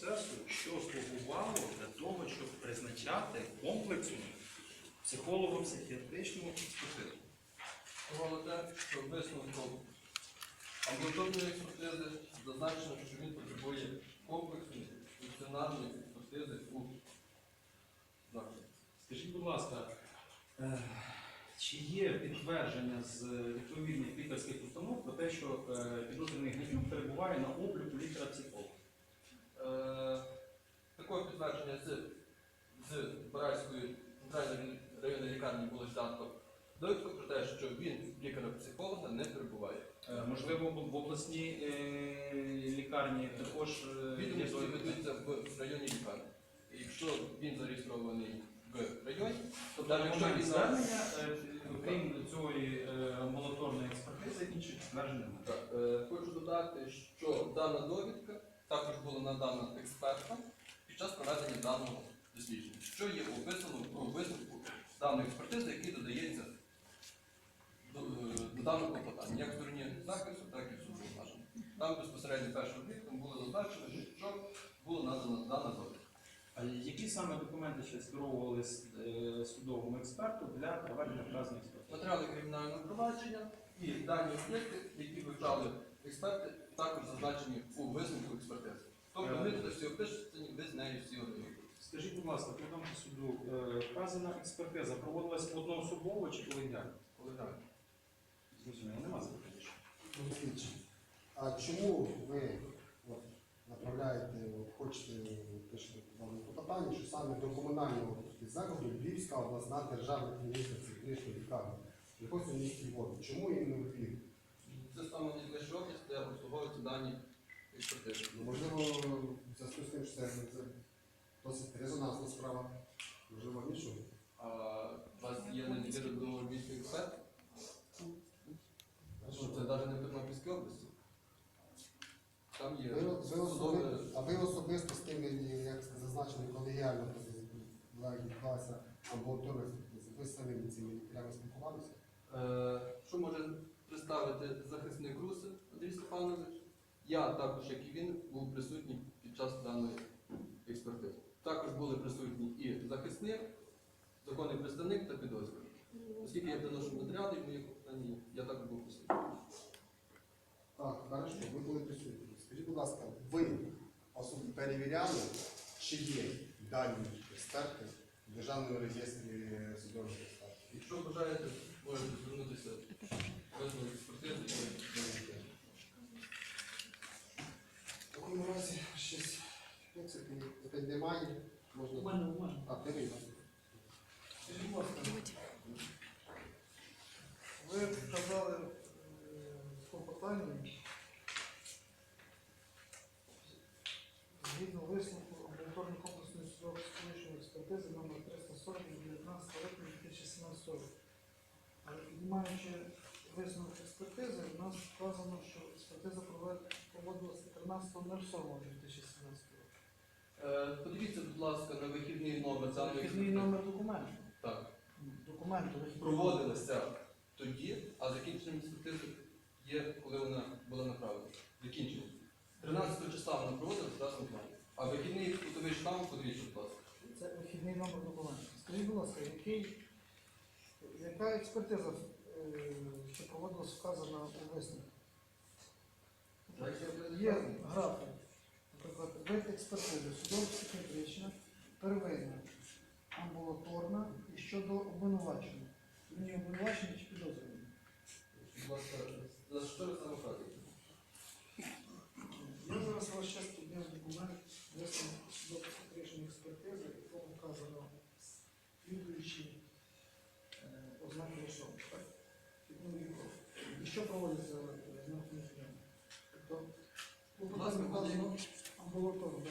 процесу, що слугувало для того, щоб призначати комплексну психолого-психіатричну експертизу. Говорили те, що висновком амбулаторної експертизи зазначено, що він потребує комплексної функціональної експертизи у закладі. Скажіть, будь ласка, е, чи є підтвердження з відповідних лікарських установ про те, що е, підозрюваний Гнатюк перебуває на обліку лікаря-психолога? Е, Такого підтвердження з, з Баральської центральної районної лікарні було взято довідка про те, що він лікаря-психолога не перебуває. Е, Можливо, в обласній е, лікарні також е, Відомості ведуться в районній лікарні. Якщо він зареєстрований в районі, то Тобто, навіть якщо він звернення, е, окрім цієї е, амбулаторної експертизи, інших підтверджень немає. Е, хочу додати, що дана довідка також була надана експертам під час проведення даного дослідження, що є описано у висновку даної експертизи, який додається до, е, до даного клопотання, як в стороні захисту, так і в суду обмеження. Там безпосередньо першим об'єктом було зазначено, що було надана дана довідка. А які саме документи ще скеровували е, судовому експерту для проведення вказаної експертизи? Матеріали кримінального провадження і дані об'єкти, які вивчали експерти, також зазначені у висновку експертизи. Тобто вони туди всі опишені, ви з нею всі ознайомлені. Скажіть, будь ласка, по тому суду е, вказана експертиза проводилась одноособово чи колегіально? Колегіально. Зрозуміло, нема заперечень. А чому ви от, направляєте, от, хочете пишете дане клопотання, що саме до комунального закладу Львівська обласна державна клінічна психічна лікарня знаходиться в місті Львові? Чому іменно Львів? Це саме найближча область, де обслуговуються дані експертизи. Ну, Можливо, в зв'язку з тим, що це, це досить резонансна справа, можливо, іншого. А у вас є недовіра до львівських експертів? Що це навіть не в Тернопільській області. Там є Ви, ви судове. особи, а ви особисто з тим, як зазначено, колегіально була відбулася амбулаторна експертиза, ви з самими цими лікарями спілкувалися? Е, Що може представити захисник Руси Андрій Степанович? Я також, як і він, був присутній під час даної експертизи. Також були присутні і захисник, законний представник та підозрюваний. Оскільки я приношу матеріали, і мої клопотання, я також був присутній. Так, хорошо, ви були присутні. Скажіть, будь ласка, ви особисто перевіряли, чи є дані експерти в державному реєстрі судових експертів? Якщо бажаєте, можете звернутися до експертизи і довідки. В такому разі щось, в принципі, питань немає. Можна... А, ти вийде. Скажіть, будь ласка, ви вказали е, в клопотанні, згідно висновку амбулаторної комплексної судово-психологічної експертизи номер 340 від 19 липня 2017 року. Але піднімаючи висновок експертизи, у нас вказано, що експертиза проводилася 13.07.2017 року. Е, Подивіться, будь ласка, на вихідний номер даної Вихідний номер документу. Так. Документу вихідний проводилася тоді, а закінченням експертизи є, коли вона була направлена. Закінчення. 13 числа вона проводилася, зараз не знаю. А вихідний кутовий штамп, подивіться, будь ласка. Це вихідний номер документу. Скажіть, будь ласка, який, яка експертиза, е, що проводилась вказана у висновку? Є графік, наприклад, вид експертизи, судово-психіатрична, первинна, амбулаторна і щодо обвинувачення. Мені обвинувачення чи підозрювання? Будь ласка, за що ви саме? Я зараз ваш час підняв документ висновку судово-психіатричної експертизи, в якому вказано слідуючі е, ознаки особи. так? Ну, і- І що проводиться е, на фінансування? Тобто, клопотання вказано амбулаторно,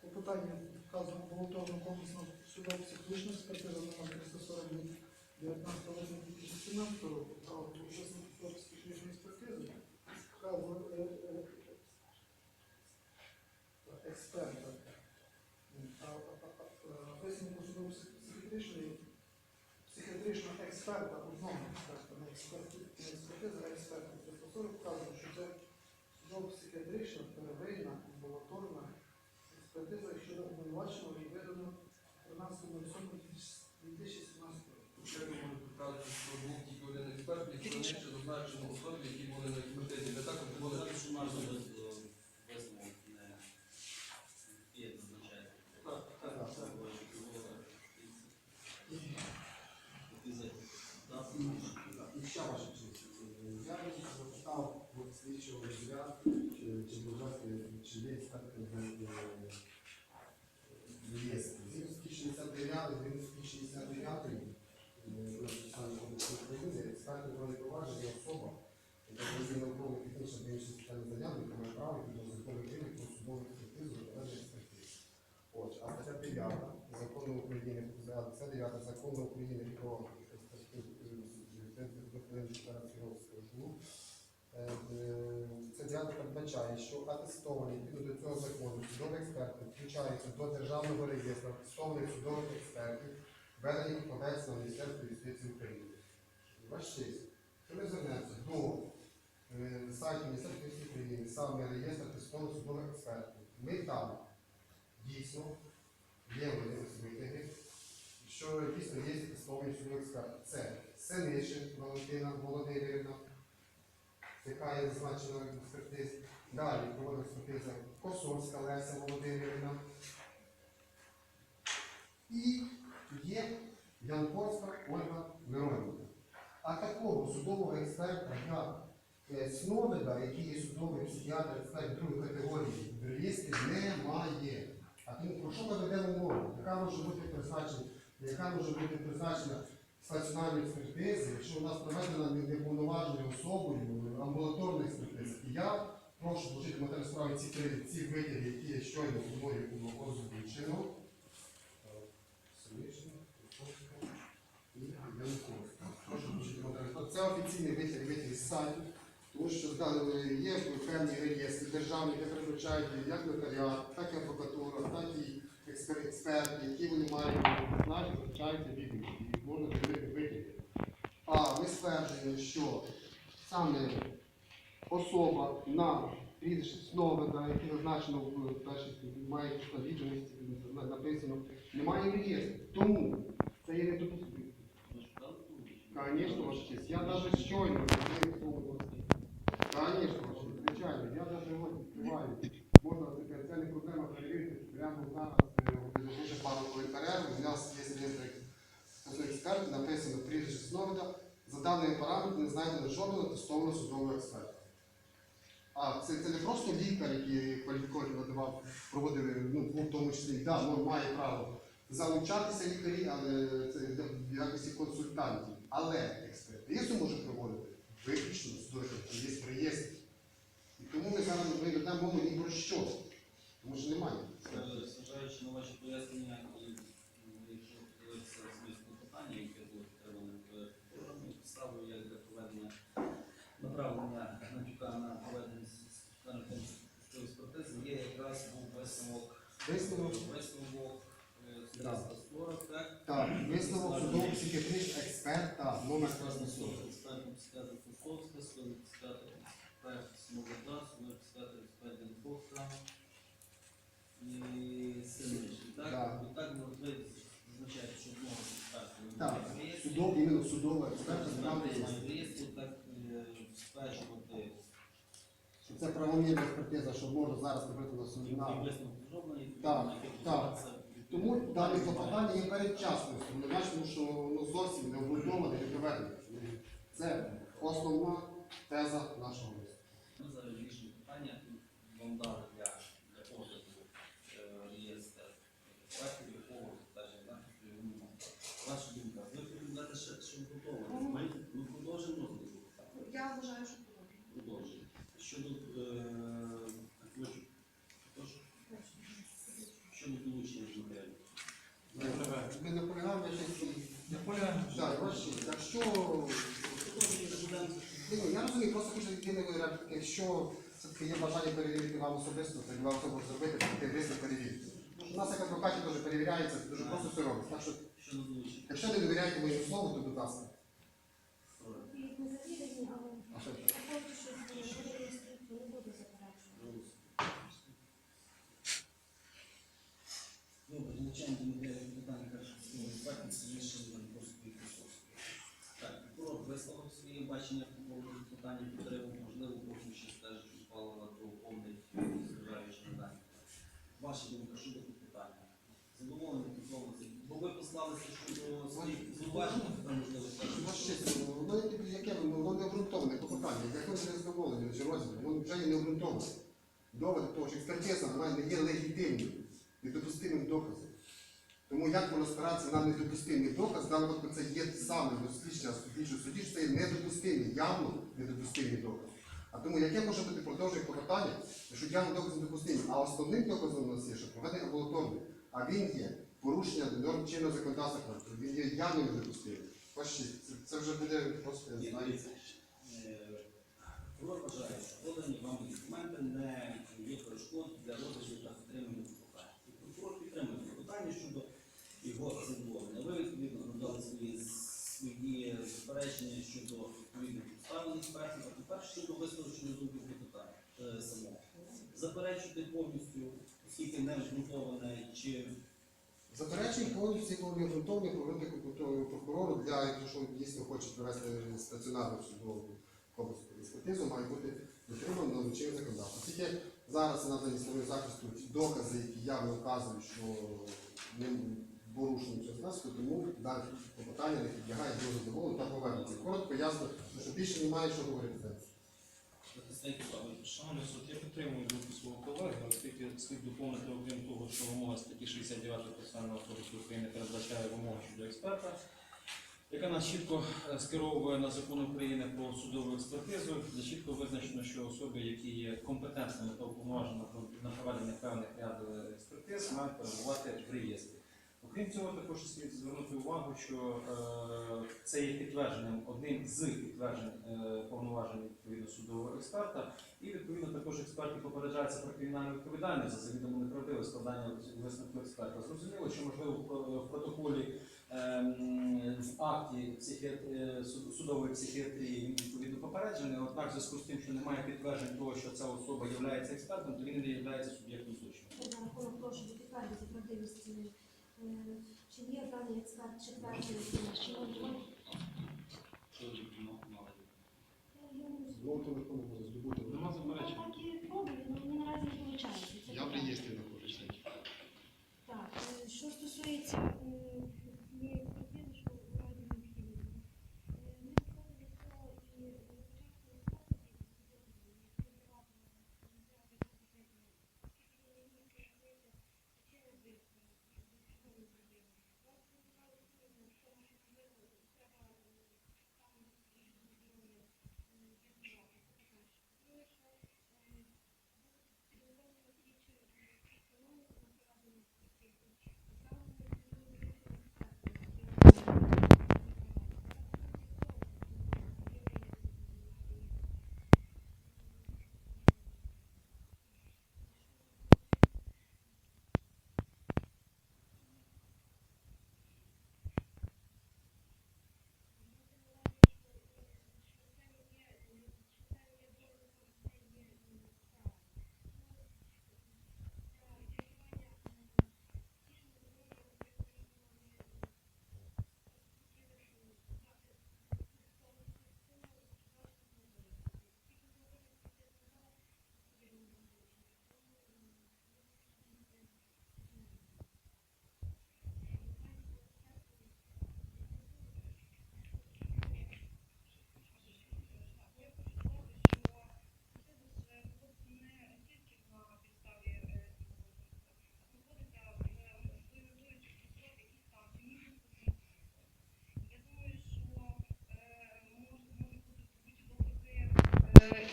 клопотання вказано амбулаторно комплексно судово-психологічну експертизу номер 340 від 19 липня 2017 року, а от у експертизи вказано експерта. Експерта, не експерти, не експертиза, а експерта. 340 вказано, що це судово-психіатрична, первинна, амбулаторна підтвердження особа, яка володіє науково технічно та іншими спеціальними знаннями, яка має право і до законних вимог про судову експертизу і проведення експертиз. От, а стаття 9 закону України, це 9 закону України про скажу. Е, е, Це діагноз передбачає, що атестовані до цього закону судові експерти включаються до державного реєстру атестованих судових експертів, введених кодексу на юстиції України. Ваш що ми звернемося до е, сайту Міністерства юстиції України, саме реєстр атестованих судових експертів. Ми там дійсно є витяги, що дійсно є атестовані судові. Це Сенишин Валентина Володимирівна, яка є зазначена експертиз. Далі проводить експертиза Косовська Леся Володимирівна. І є Янковська Ольга Миронівна. А такого судового експерта, як е, Сновида, який є судовий психіатр, експерт другої категорії, в немає. А тому про що ми ведемо мову? Яка може бути призначена, яка може бути призначена стаціонарної експертизи, якщо у нас проведена неповноваженою особою амбулаторна експертиза. І я прошу вложити матеріал справи ці ці витяги, які я щойно мною матеріал справи. Це офіційний витяг, витяг з сайту. Тому що є певні реєстри державні, які передбачають як нотаріат, так і адвокатура, так і експерти, які вони мають знати, вивчають відповіді. І можна зробити. А ми стверджуємо, що саме особа на прізвище Сновида, яке зазначено в першій має відомості, написано, немає реєстру. Тому це є недопустимо. Звісно, ваша честь. Я навіть щойно. Звичайно, я навіть відкриваю. Можна тепер, це не проблема перевірити прямо зараз, е, дуже пару хвилин. У нас є реєстр експерт, написано прізвище Сновида. За даними параметри не знайдено жодного тестованого судового експерта. А це, це не просто лікар, який кваліфікований надавав, проводив, ну, в тому числі, да, ну, має право залучатися лікарі, але це в якості консультантів. Але експертизу може проводити виключно судовий є в. І тому ми зараз не ведемо 155 судова експертна знати, Реєстру це правомірна експертиза, що може зараз, наприклад, на судна. висновок. Тому дане клопотання є передчасністю, бачимо, що воно зовсім не обґрунтоване і доведене. Це основна теза нашого Якщо все-таки є бажання перевірити вам особисто, то вам це може зробити, то ти близько перевірити. У нас як адвокатів теж перевіряється, це дуже просто все робить. Так що, якщо не довіряєте моєму слову, то будь ласка. І не завірені, але А що це? враховуючи, що буде реєстрація, не буде заперечувати. Добре, звичайно, ми для питання першого слова бачимо, це рішення не просто підписувати. Так, прокурор висловив своє бачення по поводу питання підтриму, можливо, потім ще теж упало на доповнить, зважаючи на дані. Ваша думка щодо тут питання? Задоволені підготовлені? Бо ви послалися щодо своїх зауважень, там можливо ну, воно є яке воно воно не обґрунтоване по питанню. Як ви не задоволені чи розділ, воно вже є не обґрунтоване. Доводи того, що експертиза вона не є легітимною, недопустимим доказом. Тому як воно спиратися на недопустимий доказ, в випадку це є саме дослідження слідчого судді, що це є недопустимий, явно недопустимий доказ. А тому яке може бути продовження клопотання, що явно доказ недопустимий, а основним доказом у нас є, що проведення амбулаторний, а він є порушення норм чинного законодавства, він є явно недопустимий. Ваша честь, це, це вже буде просто я не знаю. Е, Прокурор вважає, що подані вам документи не є перешкод для розгляду та отримання клопотання. І прокурор підтримує клопотання щодо його задоволення. Ви відповідно надали свої свої заперечення щодо відповідних експертів, а тепер щодо висновчення думки е, самого. Заперечити повністю, оскільки не обґрунтоване, чи Заперечень повністю коли обґрунтовані проводити прокурору для, якщо дійсно хоче провести стаціонарну судову комплексну експертизу, має бути дотримано на чинне законодавство. Тільки зараз надані слови захисту ті докази, які явно вказують, що не порушені цього законодавства, тому дане клопотання не підлягає до задоволення та повернеться. Коротко, ясно, що більше немає що говорити. Шановний суд, я підтримую думку свого колеги, оскільки слід доповнити, окрім того, що вимога статті 69 Процесуального кодексу України передбачає вимогу щодо експерта, яка нас чітко е, скеровує на закон України про судову експертизу, де чітко визначено, що особи, які є компетентними та уповноваженими на проведення певних ряд е, експертиз, мають перебувати в реєстрі. Окрім цього, також слід звернути увагу, що е, це є підтвердженням, одним з підтверджень е, повноважень відповідно судового експерта, і відповідно також експерти попереджаються про кримінальну відповідальність за завідомо неправдиве складання висновку експерта. Зрозуміло, що можливо в про- в протоколі ем, в акті психіат- е, судової психіатрії відповідно попереджений, однак в зв'язку з тим, що немає підтверджень того, що ця особа є експертом, то він не є суб'єктом злочину. За рахунок того, щоб підтвердити правдивість, чи є даний експерт четвертий, чи можливо, Що ви мали? Знову телефон буде здобути. Нема заперечень. Так і пробую, але мені наразі не виходить. Я в реєстрі знаходжуся. Так, е, що стосується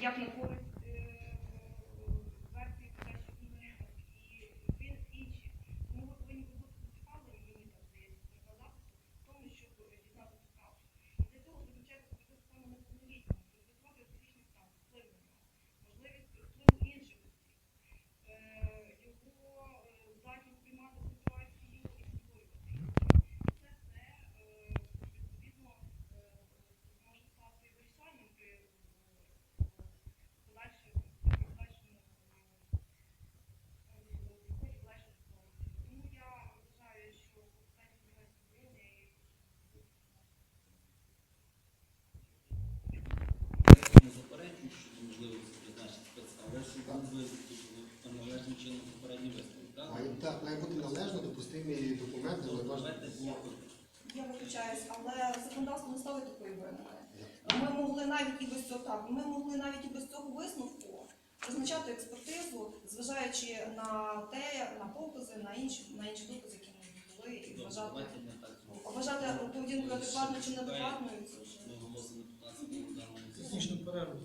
як на користь е, версії подачі імені і він інші. Тому ви повинні бути зацікавлені, мені так здається, законодавство в тому, щоб дізнатися правду. І для цього визначається статус саме неповнолітнього, з'ясувати фізичний стан, вплив на нього, можливість впливу інших осіб, е, його е, здатність приймати ситуацію і створювати їх. Це все е, відповідно е, може стати вирішальним при е, подальшому подальшому тому я вважаю, що питання підлягає задоволення і не заперечую щодо можливості призначення спецназу, але щоб був висновок належним чином попередній висновок. так? Має, так, має бути належно допустимі документи, але Тобто важливо. давайте блоку. Я виключаюсь, але законодавство не ставить такої вимоги. Ми могли навіть і без цього так, ми могли навіть і без цього висновку призначати експертизу, зважаючи на те, на покази, на інші на інші докази, які ми були і вважати, вважати поведінку адекватною чи неадекватною. Ми оголосили 15 Технічну перерву.